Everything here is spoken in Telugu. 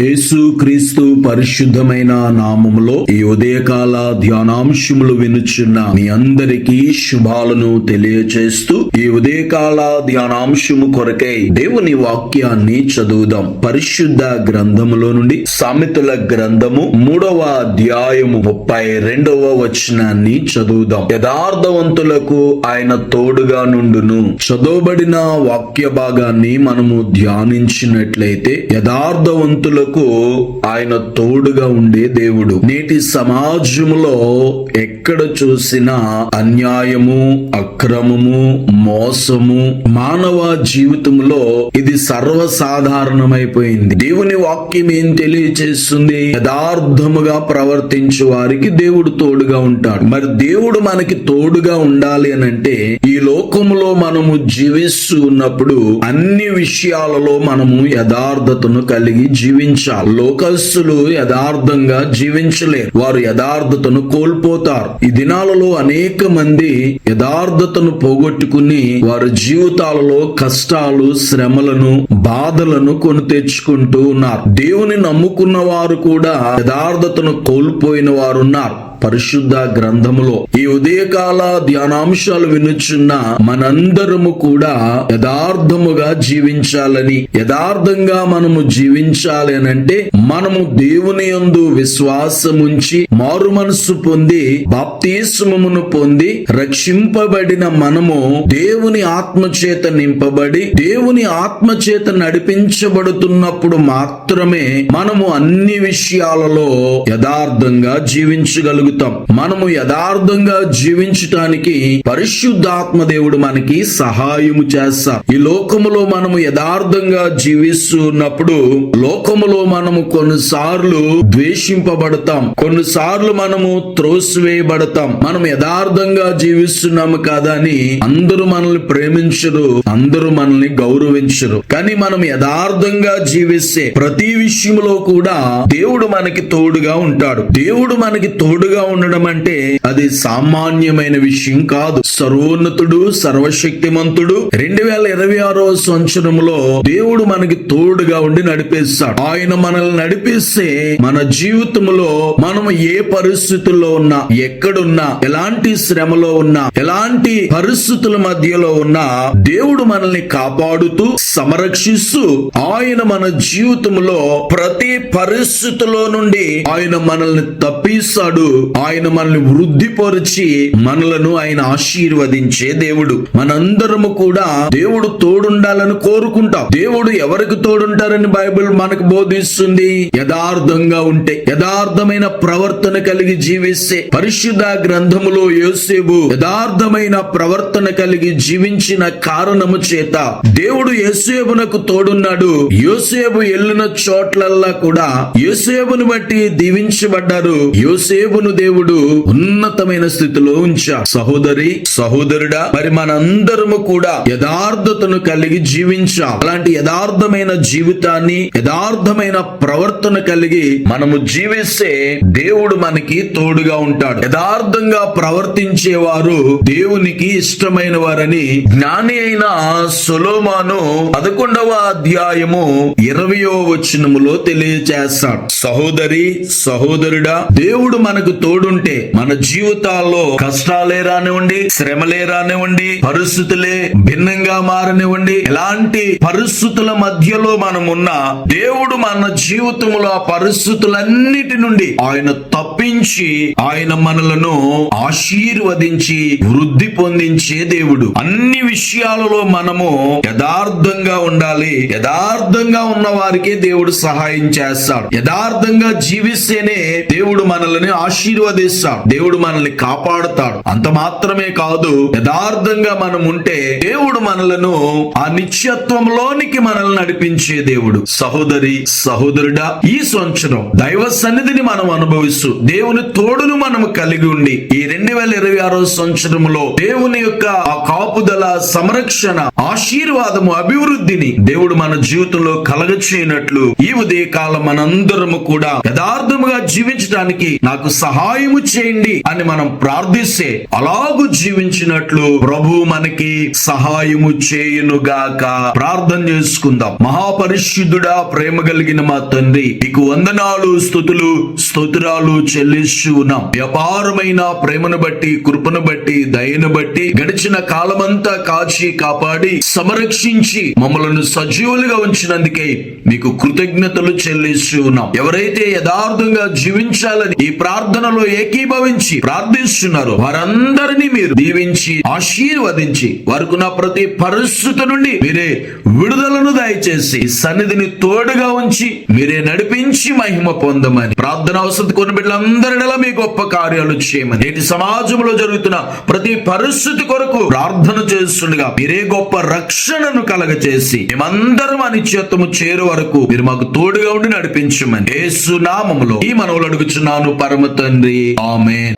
యేసుక్రీస్తు పరిశుద్ధమైన నామములో ఈ ఉదయకాల ధ్యానాంశములు వినుచున్న మీ అందరికీ శుభాలను తెలియచేస్తూ ఈ ఉదయకాల ధ్యానాంశము కొరకై దేవుని వాక్యాన్ని చదువుదాం. పరిశుద్ధ గ్రంథములో నుండి సామెతల గ్రంథము మూడవ అధ్యాయము ముప్పై రెండవ వచనాన్ని చదువుదాం. యథార్థవంతులకు ఆయన తోడుగా నుండును. చదవబడిన వాక్య భాగాన్ని మనము ధ్యానించినట్లయితే యథార్థవంతులకు ఆయన తోడుగా ఉండే దేవుడు. నేటి సమాజంలో ఎక్కడ చూసినా అన్యాయము అక్రమము మోసము మానవ జీవితంలో ఇది సర్వసాధారణమైపోయింది. దేవుని వాక్యం ఏం తెలియచేస్తుంది? యథార్థముగా ప్రవర్తించు వారికి దేవుడు తోడుగా ఉంటాడు. మరి దేవుడు మనకి తోడుగా ఉండాలి అని అంటే ఈ లోకములో మనము జీవిస్తూ ఉన్నప్పుడు అన్ని విషయాలలో మనము యథార్థతను కలిగి జీవించాలి లోకస్తులు యథార్థంగా జీవించలేరు. వారు యథార్థతను కోల్పోతారు. ఈ దినాలలో అనేక మంది యథార్థతను పోగొట్టుకుని వారి జీవితాలలో కష్టాలు శ్రమలను బాధలను కొని తెచ్చుకుంటూ ఉన్నారు. దేవుని నమ్ముకున్న వారు కూడా యథార్థతను కోల్పోయిన వారున్నారు పరిశుద్ధ గ్రంథములో ఈ ఉదయకాల ధ్యానాంశాలు వినుచున్న మనందరము కూడా యథార్థముగా జీవించాలని యథార్థంగా మనము జీవించాలి అని అంటే మనము దేవుని యందు విశ్వాసముంచి మారు మనస్సు పొంది బాప్తీస్మమును పొంది రక్షింపబడిన మనము దేవుని ఆత్మ చేత నింపబడి దేవుని ఆత్మ చేత నడిపించబడుతున్నప్పుడు మాత్రమే మనము అన్ని విషయాలలో యథార్థంగా జీవించగలుగు కలుగుతాం మనము యథార్థంగా జీవించటానికి పరిశుద్ధాత్మ దేవుడు మనకి సహాయము చేస్తాం. ఈ లోకములో మనము యథార్థంగా జీవిస్తున్నప్పుడు లోకములో మనము కొన్నిసార్లు ద్వేషింపబడతాం. కొన్నిసార్లు మనము త్రోసివేయబడతాం. మనం యథార్థంగా జీవిస్తున్నాము కదా అని అందరూ మనల్ని ప్రేమించరు అందరూ మనల్ని గౌరవించరు. కానీ మనం యథార్థంగా జీవిస్తే ప్రతి విషయంలో కూడా దేవుడు మనకి తోడుగా ఉంటాడు. దేవుడు మనకి తోడుగా ఉండడం అంటే అది సామాన్యమైన విషయం కాదు. సర్వోన్నతుడు సర్వశక్తిమంతుడు రెండు వేల ఇరవై ఆరో సంవత్సరంలో దేవుడు మనకి తోడుగా ఉండి నడిపిస్తాడు. ఆయన మనల్ని నడిపిస్తే మన జీవితంలో మనం ఏ పరిస్థితుల్లో ఉన్నా ఎక్కడున్నా ఎలాంటి శ్రమలో ఉన్నా ఎలాంటి పరిస్థితుల మధ్యలో ఉన్నా దేవుడు మనల్ని కాపాడుతూ సంరక్షిస్తూ ఆయన మన జీవితంలో ప్రతి పరిస్థితిలో నుండి ఆయన మనల్ని తప్పిస్తాడు. ఆయన మనల్ని వృద్ధిపరిచి మనలను ఆయన ఆశీర్వదించే దేవుడు. మనందరము కూడా దేవుడు తోడుండాలని కోరుకుంటాం. దేవుడు ఎవరికి తోడుంటారని బైబిల్ మనకు బోధిస్తుంది? యథార్థంగా ఉంటే యథార్థమైన ప్రవర్తన కలిగి జీవిస్తే పరిశుద్ధ గ్రంథములో యోసేబు యథార్థమైన ప్రవర్తన కలిగి జీవించిన కారణము చేత దేవుడు యేసేబునకు తోడున్నాడు. యోసేబు వెళ్ళిన చోట్లల్లా కూడా యోసేబును బట్టి దీవించబడ్డారు. యోసేబును దేవుడు ఉన్నతమైన స్థితిలో ఉంచా. సహోదరి సహోదరుడా మరి మనందరము కూడా యథార్థతను కలిగి జీవించాం. అలాంటి యథార్థమైన జీవితాన్ని యథార్థమైన ప్రవర్తన కలిగి మనము జీవిస్తే దేవుడు మనకి తోడుగా ఉంటాడు. యథార్థంగా ప్రవర్తించేవారు దేవునికి ఇష్టమైన వారని జ్ఞాని అయిన సొలోమాను పదకొండవ అధ్యాయము ఇరవయో వచనములో తెలియజేస్తాడు సహోదరి సహోదరుడా దేవుడు మనకు తోడుంటే మన జీవితాల్లో కష్టాలే రానివ్వండి శ్రమలే రానివ్వండి పరిస్థితులే భిన్నంగా మారనివ్వండి. ఎలాంటి పరిస్థితుల మధ్యలో మనం ఉన్న దేవుడు మన జీవితంలో ఆ పరిస్థితులన్నిటి నుండి ఆయన తప్పించి ఆయన మనలను ఆశీర్వదించి వృద్ధి పొందించే దేవుడు. అన్ని విషయాలలో మనము యథార్థంగా ఉండాలి. యథార్థంగా ఉన్న వారికే దేవుడు సహాయం చేస్తాడు. యథార్థంగా జీవిస్తేనే దేవుడు మనల్ని ఆశీర్వదిస్తాడు. దేవుడు మనల్ని కాపాడుతాడు. అంత మాత్రమే కాదు యథార్థంగా మనం ఉంటే దేవుడు మనలను ఆ నిత్యత్వంలోనికి మనల్ని నడిపించే దేవుడు. సహోదరి సహోదరుడా ఈ సంవత్సరం దైవ సన్నిధిని మనం అనుభవిస్తూ దేవుని తోడును మనం కలిగి ఉండి ఈ రెండు వేల ఇరవై ఆరో సంవత్సరంలో దేవుని యొక్క ఆ కాపుదల సంరక్షణ ఆశీర్వాదము అభివృద్ధిని దేవుడు మన జీవితంలో కలగచేయనట్లు ఈ ఉదయకాలం మనందరము కూడా యథార్థముగా జీవించడానికి నాకు సహాయము చేయండి అని మనం ప్రార్థిస్తే అలాగు జీవించినట్లు ప్రభు మనకి సహాయము చేయునుగాక ప్రార్థన చేసుకుందాం. మహాపరిశుద్ధుడా ప్రేమ కలిగిన మా తండ్రి నీకు వందనాలు స్థుతులు స్తోత్రాలు చెల్లిస్తూ ఉన్నాం. వ్యాపారమైన ప్రేమను బట్టి కృపను బట్టి దయను బట్టి గడిచిన కాలమంతా కాచి కాపాడి సంరక్షించి మమ్మలను సజీవులుగా ఉంచినందుకే మీకు కృతజ్ఞతలు చెల్లిస్తూ ఉన్నాం. ఎవరైతే యథార్థంగా జీవించాలని ఈ ప్రార్థన ప్రార్థనలో ఏకీభవించి ప్రార్థిస్తున్నారు. వారందరినీ మీరు దీవించి ఆశీర్వదించి వారికున్న ప్రతి పరిస్థితి నుండి మీరే విడుదలను దయచేసి సన్నిధిని తోడుగా ఉంచి మీరే నడిపించి మహిమ పొందమని ప్రార్థన అవసరం కొన్ని బిడ్డలందరిలో మీ గొప్ప కార్యాలు చేయమని నేటి సమాజంలో జరుగుతున్న ప్రతి పరిస్థితి కొరకు ప్రార్థన చేస్తుండగా మీరే గొప్ప రక్షణను కలగచేసి మేమందరం అనిశ్చేతము చేరు వరకు మీరు మాకు తోడుగా ఉండి నడిపించమని ఏసునామములో ఈ మనవులు అడుగుచున్నాను పరమ తండ్రి நன்றி ஆமேன்